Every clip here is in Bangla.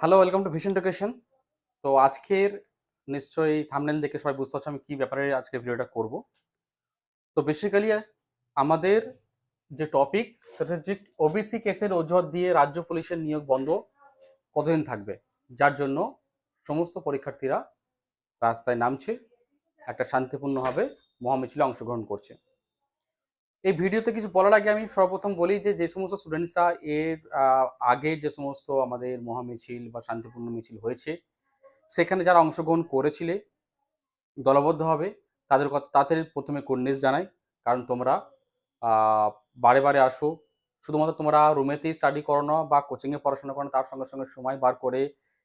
Hello welcome to vision education তো আজকের নিশ্চয়ই থামনেল দেখে সবাই বুঝতে পারছ আমি কী ব্যাপারে আজকে ভিডিওটা করব। তো বেসিক্যালি আমাদের যে টপিক সেটা হচ্ছে ওবিসি কেসের অজুহাত দিয়ে রাজ্য পুলিশের নিয়োগ বন্ধ কতদিন থাকবে? যার জন্য সমস্ত পরীক্ষার্থীরা রাস্তায় নামছে, একটা শান্তিপূর্ণভাবে মহামিছিলে অংশগ্রহণ করছে। এই ভিডিওতে কিছু বলার আগে আমি সর্বপ্রথম বলি যে যে সমস্ত স্টুডেন্টসরা এর আগে যে সমস্ত আমাদের মহামিছিল বা শান্তিপূর্ণ মিছিল হয়েছে, সেখানে যারা অংশগ্রহণ করেছিলে দলবদ্ধভাবে তাদের কথা, তাদের প্রথমে কর্নিশ জানাই। কারণ তোমরা বারে বারে আসো, শুধুমাত্র তোমরা রুমেতেই স্টাডি করো না বা কোচিংয়ে পড়াশোনা করো তার সঙ্গে সঙ্গে সময় বার করে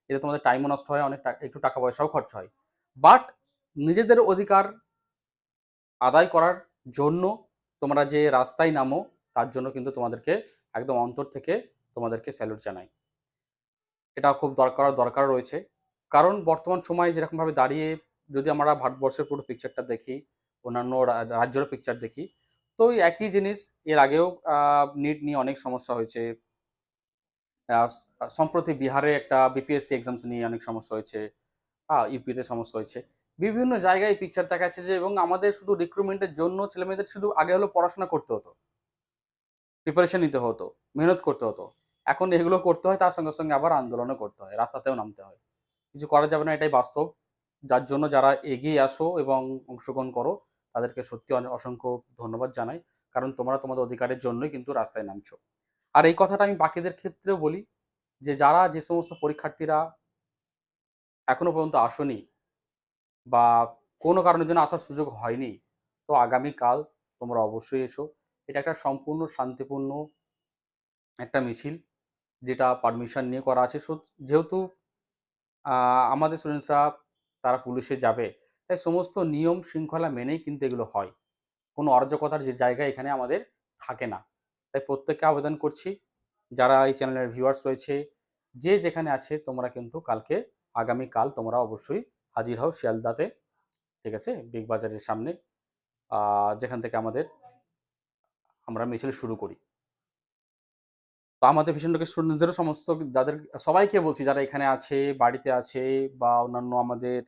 এতে তোমাদের টাইমও নষ্ট হয় অনেক একটু টাকা পয়সাও খরচ হয়। বাট নিজেদের অধিকার আদায় করার জন্য তোমরা যে রাস্তায় নামো, তার জন্য কিন্তু তোমাদেরকে একদম অন্তর থেকে তোমাদেরকে স্যালুট জানাই। এটা খুব দরকার দরকার রয়েছে। কারণ বর্তমান সময়ে যেরকমভাবে দাঁড়িয়ে যদি আমরা ভারতবর্ষের পুরো পিকচারটা দেখি, অন্যান্য রাজ্যের পিকচার দেখি, তো ওই একই জিনিস এর আগেও নিট নিয়ে অনেক সমস্যা হয়েছে। সম্প্রতি বিহারে একটা বিপিএসসি এক্সামস নিয়ে অনেক সমস্যা হয়েছে। ইউপিতে সমস্যা হয়েছে। বিভিন্ন জায়গায় পিকচার দেখাচ্ছে যে, এবং আমাদের শুধু রিক্রুটমেন্টের জন্য ছেলেমেয়েদের শুধু আগে হলো পড়াশোনা করতে হতো। প্রিপারেশন নিতে হতো, মেহনত করতে হতো। এখন এগুলো করতে হয়, তার সঙ্গে সঙ্গে আবার আন্দোলনও করতে হয়, রাস্তাতেও নামতে হয়। কিছু করা যাবে না, এটাই বাস্তব। যার জন্য যারা এগিয়ে আসো এবং অংশগ্রহণ করো, তাদেরকে সত্যি অসংখ্য ধন্যবাদ জানাই। কারণ তোমরা তোমাদের অধিকারের জন্যই কিন্তু রাস্তায় নামছো। আর এই কথাটা আমি বাকিদের ক্ষেত্রেও বলি যে, যারা যে সমস্ত পরীক্ষার্থীরা এখনও পর্যন্ত আসনি বা কোনো কারণের জন্য আসার সুযোগ হয়নি। তো আগামীকাল তোমরা অবশ্যই এসো। এটা একটা সম্পূর্ণ শান্তিপূর্ণ একটা মিছিল, যেটা পারমিশন নিয়ে করা আছে। যেহেতু আমাদের স্টুডেন্টসরা তারা পুলিশে যাবে, তাই সমস্ত নিয়ম শৃঙ্খলা মেনেই কিন্তু এগুলো হয়। কোনো অরাজকতার যে জায়গা এখানে আমাদের থাকে না। তাই প্রত্যেককে আবেদন করছি, যারা এই চ্যানেলের ভিউয়ার্স রয়েছে, যে যেখানে আছে, তোমরা কিন্তু কালকে, আগামীকাল তোমরা অবশ্যই হাজির হও শিয়ালদাতে, ঠিক আছে? বিগ বাজারের সামনে। যেখান থেকে আমাদের, আমরা মিছিল শুরু করি। তো আমাদের ভীষণ লোকের স্টুডেন্টসদেরও সমস্ত যাদের, সবাইকে বলছি যারা এখানে আছে, বাড়িতে আছে বা অন্যান্য আমাদের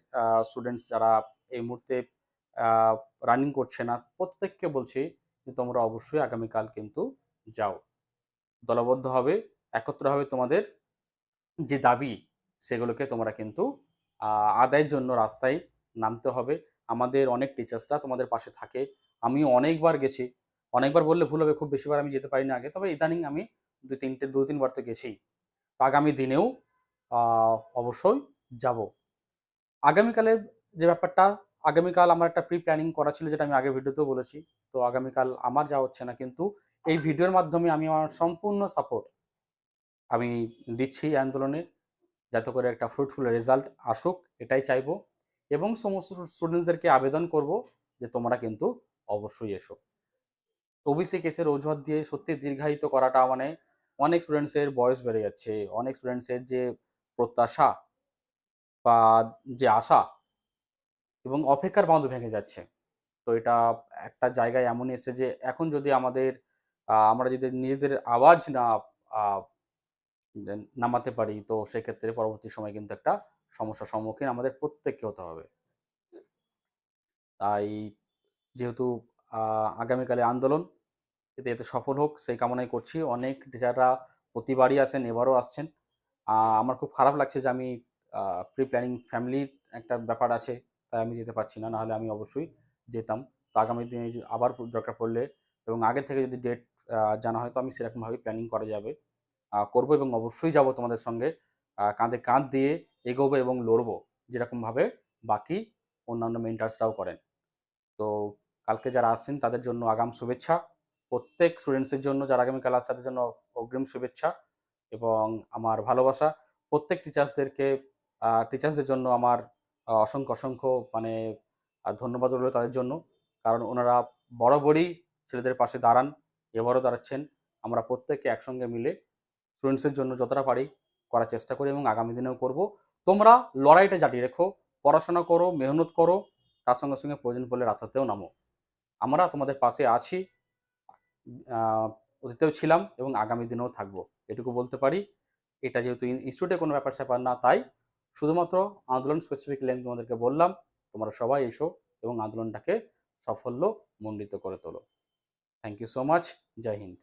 স্টুডেন্টস যারা এই মুহূর্তে রানিং করছে না, প্রত্যেককে বলছি যে তোমরা অবশ্যই আগামীকাল কিন্তু যাও। দলবদ্ধভাবে, একত্রভাবে তোমাদের যে দাবি, সেগুলোকে তোমরা কিন্তু আদায়ের জন্য রাস্তায় নামতে হবে। আমাদের অনেক টিচার্সরা তোমাদের পাশে থাকে। আমি অনেকবার গেছি। অনেকবার বললে ভুল হবে, খুব বেশিবার আমি যেতে পারি না আগে। তবে ইদানিং আমি দু তিনটে, দু তিনবার তো গেছি। আগামী দিনেও অবশ্যই যাব। আগামীকালের যে ব্যাপারটা, আগামীকাল আমার একটা প্রি প্ল্যানিং করা ছিল যেটা আমি আগের ভিডিওতেও বলেছি। তো আগামীকাল আমার যাওয়া হচ্ছে না, কিন্তু এই ভিডিওর মাধ্যমে আমি আমার সম্পূর্ণ সাপোর্ট আমি দিচ্ছি এই আন্দোলনে। যাতে করে একটা ফ্রুটফুল রেজাল্ট আসুক, এটাই চাইব এবং সমস্ত স্টুডেন্টসদেরকে আবেদন করব যে তোমরা কিন্তু অবশ্যই এসো। ওবিসি কেসের অজুহাত দিয়ে সত্যি দীর্ঘায়িত করাটা মানে অনেক স্টুডেন্টসের বয়স বেড়ে যাচ্ছে, অনেক স্টুডেন্টসের যে প্রত্যাশা বা যে আশা এবং অপেক্ষার বাঁধ ভেঙে যাচ্ছে। তো এটা একটা জায়গায় এমনই এসে যে এখন যদি আমাদের আমরা যদি নিজেদের আওয়াজ না নামাতে পারি। তো সেক্ষেত্রে পরবর্তী সময় কিন্তু একটা সমস্যার সম্মুখীন আমাদের প্রত্যেককে হতে হবে। তাই যেহেতু আগামীকালে আন্দোলন, এতে এতে সফল হোক, সেই কামনাই করছি। অনেক টিচাররা প্রতিবারই আসেন, এবারও আসছেন। আমার খুব খারাপ লাগছে যে আমি প্রি প্ল্যানিং ফ্যামিলির একটা ব্যাপার আছে, তাই আমি যেতে পারছি না। নাহলে আমি অবশ্যই যেতাম। তো আগামী দিনে আবার দরকার পড়লে এবং আগে থেকে যদি ডেট জানা হয়, তো আমি সেরকমভাবে প্ল্যানিং করা যাবে। করব এবং অবশ্যই যাব তোমাদের সঙ্গে কাঁধে কাঁধ দিয়ে এগোবো এবং লড়বো যেরকমভাবে বাকি অন্যান্য মেন্টার্সরাও করেন। তো কালকে যারা আসছেন তাদের জন্য আগাম শুভেচ্ছা, প্রত্যেক স্টুডেন্টসের জন্য যারা আগামীকাল আসছে তাদের জন্য অগ্রিম শুভেচ্ছা এবং আমার ভালোবাসা। প্রত্যেক টিচার্সদেরকে টিচার্সদের জন্য আমার অসংখ্য অসংখ্য মানে ধন্যবাদ রইল তাদের জন্য। কারণ ওনারা বরাবরই ছেলেদের পাশে দাঁড়ান, এবারও দাঁড়াচ্ছেন। আমরা প্রত্যেকে একসঙ্গে মিলে স্টুডেন্টসের জন্য যতটা পারি করার চেষ্টা করি এবং আগামী দিনেও করব। তোমরা লড়াইটা জারি রেখো, পড়াশোনা করো, মেহনত করো, তার সঙ্গে সঙ্গে প্রয়োজন পড়লে রাস্তাতেও নামো। আমরা তোমাদের পাশে আছি অতীতেও ছিলাম এবং আগামী দিনেও থাকব। এটুকু বলতে পারি, এটা যেহেতু ইনস্টিটিউটে কোনো ব্যাপার স্যাপার না, তাই শুধুমাত্র আন্দোলন স্পেসিফিকলি আমি তোমাদেরকে বললাম, তোমরা সবাই এসো এবং আন্দোলনটাকে সাফল্য মণ্ডিত করে তোলো। Thank you so much Jai Hind